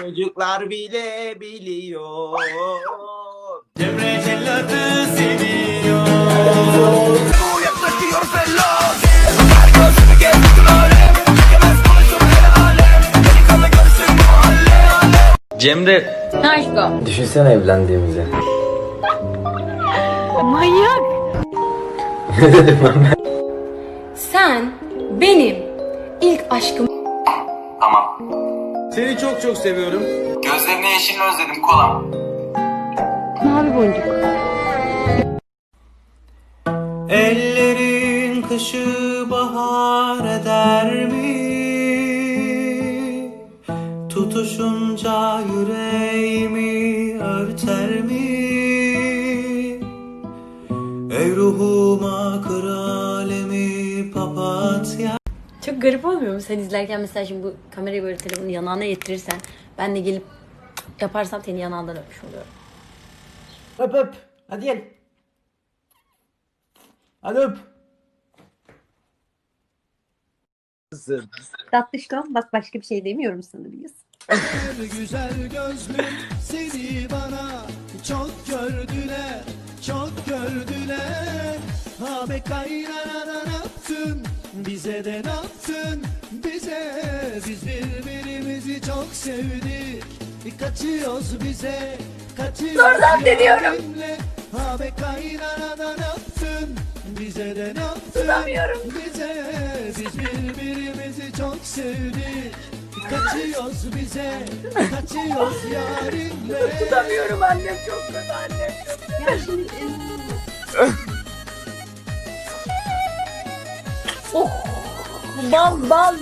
Çocuklar bile biliyor. Cemre cellatı seviyor. Yaklaşıyor fellas. Gözümü gezdim alem. Çekemez konuşum el alem. Delikanlı görsün mahalle alem. Cemre aşkım. Düşünsene evlendiğimizi. Manyak. Ne dedim ben? Sen benim ilk aşkım. Seni çok çok seviyorum. Gözlerine yeşilini özledim kolam. Mavi boncuk. Ellerin kışı bahar eder mi? Tutuşunca yüreğimi örter mi? Çok garip olmuyor mu sen izlerken mesela şimdi bu kamerayı böyle telefonu yanağına getirirsen ben de gelip yaparsam seni yanağından öpmüş oluyorum. Öp öp. Hadi gel. Hadi öp. Tatlışkom bak başka bir şey demiyorum sana biliyorsun. güzel gözlüm seni bana çok gördüler, çok gördüler. Ha be kaynana ne yaptın, bize de ne yaptın, bize biz birbirimizi çok sevdik. Kaçıyoruz bize, kaçıyoruz Oradan deniyorum. Ha be kaynana ne yaptın, bize de ne yaptın, Tutamıyorum. bize biz birbirimizi çok sevdik. Kaçıyoruz bize, kaçıyoruz yarimle. Tutamıyorum annem çok kötü annem. Ya şimdi Bal bal.